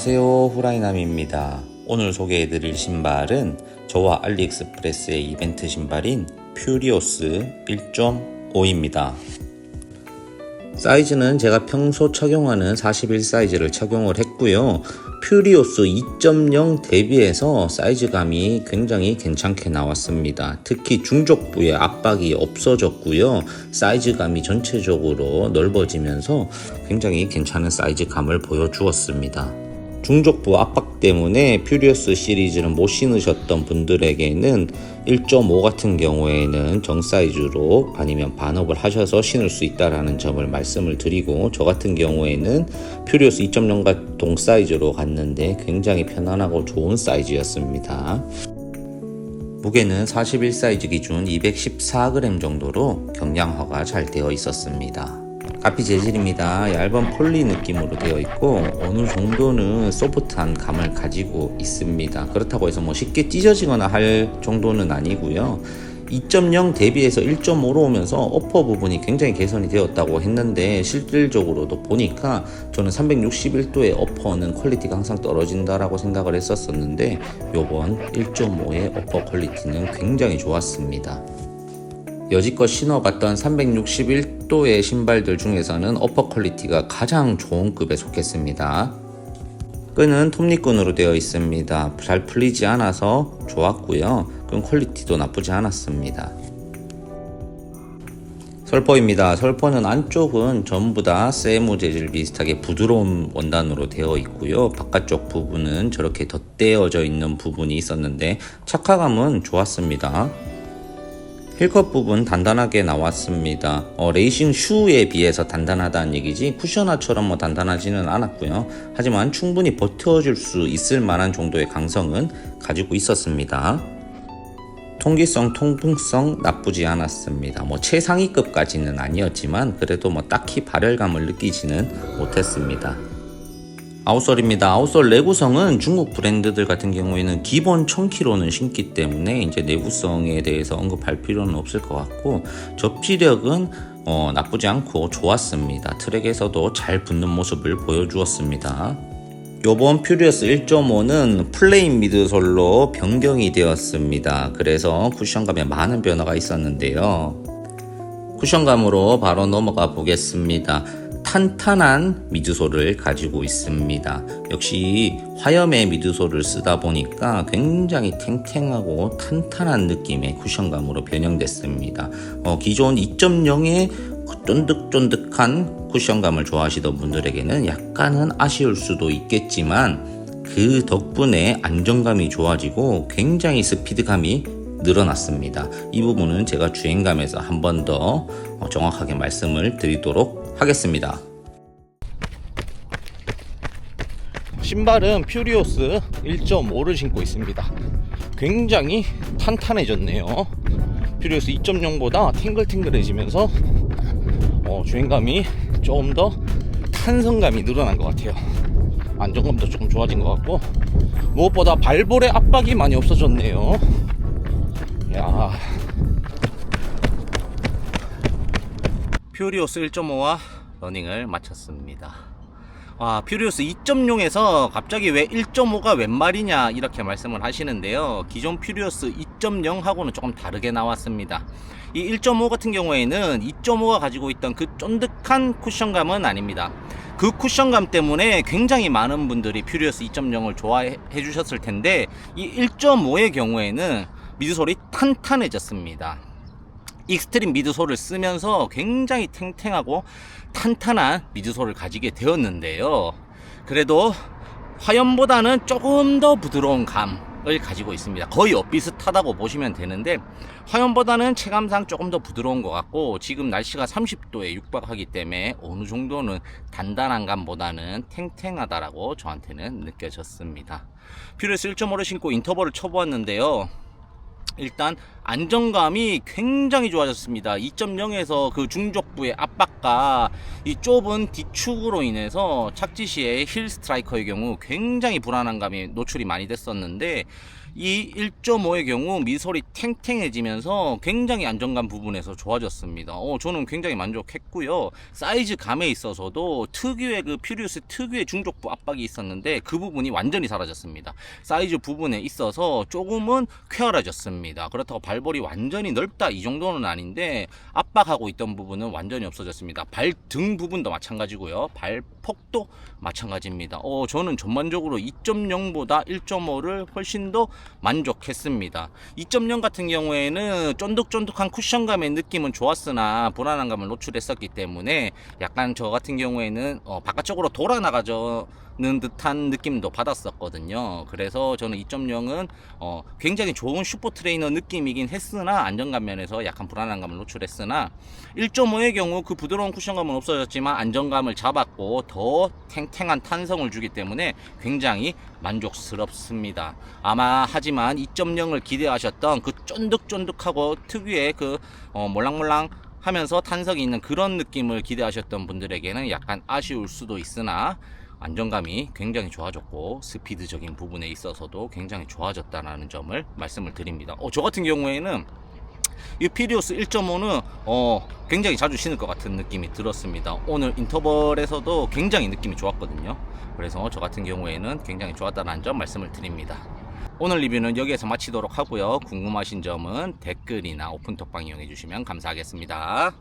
안녕하세요 후라이남입니다. 오늘 소개해드릴 신발은 저와 알리익스프레스의 이벤트 신발인 퓨리오스 1.5입니다. 사이즈는 제가 평소 착용하는 41 사이즈를 착용을 했고요. 퓨리오스 2.0 대비해서 사이즈감이 굉장히 괜찮게 나왔습니다. 특히 중족부의 압박이 없어졌고요. 사이즈감이 전체적으로 넓어지면서 굉장히 괜찮은 사이즈감을 보여주었습니다 중족부 압박 때문에 퓨리어스 시리즈는 못 신으셨던 분들에게는 1.5 같은 경우에는 정 사이즈로 아니면 반업을 하셔서 신을 수 있다라는 점을 말씀을 드리고 저 같은 경우에는 퓨리어스 2.0과 동 사이즈로 갔는데 굉장히 편안하고 좋은 사이즈였습니다. 무게는 41 사이즈 기준 214g 정도로 경량화가 잘 되어 있었습니다. 가피 재질입니다. 얇은 폴리 느낌으로 되어 있고 어느 정도는 소프트한 감을 가지고 있습니다. 그렇다고 해서 뭐 쉽게 찢어지거나 할 정도는 아니고요. 2.0 대비해서 1.5로 오면서 어퍼 부분이 굉장히 개선이 되었다고 했는데 실질적으로도 보니까 저는 361도의 어퍼는 퀄리티가 항상 떨어진다라고 생각을 했었었는데 요번 1.5의 어퍼 퀄리티는 굉장히 좋았습니다. 여지껏 신어봤던 361 도의 신발들 중에서는 어퍼 퀄리티가 가장 좋은 급에 속했습니다. 끈은 톱니끈으로 되어 있습니다. 잘 풀리지 않아서 좋았고요. 끈 퀄리티도 나쁘지 않았습니다. 설포입니다. 설포는 안쪽은 전부 다 세무 재질 비슷하게 부드러운 원단으로 되어 있고요. 바깥쪽 부분은 저렇게 덧대어져 있는 부분이 있었는데 착화감은 좋았습니다. 힐컵 부분 단단하게 나왔습니다. 어, 레이싱 슈에 비해서 단단하다는 얘기지 쿠셔나처럼 뭐 단단하지는 않았고요. 하지만 충분히 버텨줄 수 있을 만한 정도의 강성은 가지고 있었습니다. 통기성, 통풍성 나쁘지 않았습니다. 뭐 최상위급까지는 아니었지만 그래도 뭐 딱히 발열감을 느끼지는 못했습니다. 아웃솔입니다. 아웃솔 내구성은 중국 브랜드들 같은 경우에는 기본 1000kg는 신기 때문에 이제 내구성에 대해서 언급할 필요는 없을 것 같고 접지력은 어, 나쁘지 않고 좋았습니다. 트랙에서도 잘 붙는 모습을 보여주었습니다. 요번 퓨리어스 1.5는 플레인 미드솔로 변경이 되었습니다. 그래서 쿠션감에 많은 변화가 있었는데요. 쿠션감으로 바로 넘어가 보겠습니다. 탄탄한 미드솔을 가지고 있습니다. 역시 화염의 미드솔을 쓰다 보니까 굉장히 탱탱하고 탄탄한 느낌의 쿠션감으로 변형됐습니다. 어, 기존 2.0의 쫀득쫀득한 쿠션감을 좋아하시던 분들에게는 약간은 아쉬울 수도 있겠지만 그 덕분에 안정감이 좋아지고 굉장히 스피드감이 늘어났습니다. 이 부분은 제가 주행감에서 한 번 더 정확하게 말씀을 드리도록 하겠습니다. 신발은 퓨리오스 1.5를 신고 있습니다. 굉장히 탄탄해졌네요. 퓨리오스 2.0보다 탱글탱글해지면서 어, 주행감이 조금 더 탄성감이 늘어난 것 같아요. 안정감도 조금 좋아진 것 같고 무엇보다 발볼의 압박이 많이 없어졌네요. 야. 퓨리오스 1.5와 러닝을 마쳤습니다. 와, 퓨리오스 2.0에서 갑자기 왜 1.5가 웬 말이냐 이렇게 말씀을 하시는데요. 기존 퓨리오스 2.0하고는 조금 다르게 나왔습니다. 이 1.5 같은 경우에는 2.5가 가지고 있던 그 쫀득한 쿠션감은 아닙니다. 그 쿠션감 때문에 굉장히 많은 분들이 퓨리오스 2.0을 좋아해 주셨을 텐데 이 1.5의 경우에는 미드솔이 탄탄해졌습니다. 익스트림 미드솔을 쓰면서 굉장히 탱탱하고 탄탄한 미드솔을 가지게 되었는데요. 그래도 화염보다는 조금 더 부드러운 감을 가지고 있습니다. 거의 엇비슷하다고 보시면 되는데 화염보다는 체감상 조금 더 부드러운 것 같고 지금 날씨가 30도에 육박하기 때문에 어느 정도는 단단한 감보다는 탱탱하다라고 저한테는 느껴졌습니다. 퓨리스 1.5를 신고 인터벌을 쳐보았는데요. 일단 안정감이 굉장히 좋아졌습니다. 2.0에서 그 중족부의 압박과 이 좁은 뒤축으로 인해서 착지 시에 힐 스트라이커의 경우 굉장히 불안한 감이 노출이 많이 됐었는데 이 1.5의 경우 미솔이 탱탱해지면서 굉장히 안정감 부분에서 좋아졌습니다. 어, 저는 굉장히 만족했고요. 사이즈 감에 있어서도 특유의 그 퓨리우스 특유의 중족부 압박이 있었는데 그 부분이 완전히 사라졌습니다. 사이즈 부분에 있어서 조금은 쾌활해졌습니다. 그렇다고 발볼이 완전히 넓다 이 정도는 아닌데 압박하고 있던 부분은 완전히 없어졌습니다. 발등 부분도 마찬가지고요. 발폭도 마찬가지입니다. 어, 저는 전반적으로 2.0보다 1.5를 훨씬 더 만족했습니다. 2.0 같은 경우에는 쫀득쫀득한 쿠션감의 느낌은 좋았으나 불안한 감을 노출했었기 때문에 약간 저 같은 경우에는 어, 바깥쪽으로 돌아나가는 듯한 느낌도 받았었거든요. 그래서 저는 2.0은 어, 굉장히 좋은 슈퍼 트레이너 느낌이긴 했으나 안정감 면에서 약간 불안한 감을 노출했으나 1.5의 경우 그 부드러운 쿠션감은 없어졌지만 안정감을 잡았고 더 탱탱한 탄성을 주기 때문에 굉장히 만족스럽습니다. 아마 하지만 2.0을 기대하셨던 그 쫀득쫀득하고 특유의 그 어, 몰랑몰랑 하면서 탄성이 있는 그런 느낌을 기대하셨던 분들에게는 약간 아쉬울 수도 있으나 안정감이 굉장히 좋아졌고 스피드적인 부분에 있어서도 굉장히 좋아졌다는 점을 말씀을 드립니다. 어, 저 같은 경우에는 이 피리우스 1.5는 어, 굉장히 자주 신을 것 같은 느낌이 들었습니다. 오늘 인터벌에서도 굉장히 느낌이 좋았거든요. 그래서 저 같은 경우에는 굉장히 좋았다는 점 말씀을 드립니다. 오늘 리뷰는 여기에서 마치도록 하고요. 궁금하신 점은 댓글이나 오픈톡방 이용해 주시면 감사하겠습니다.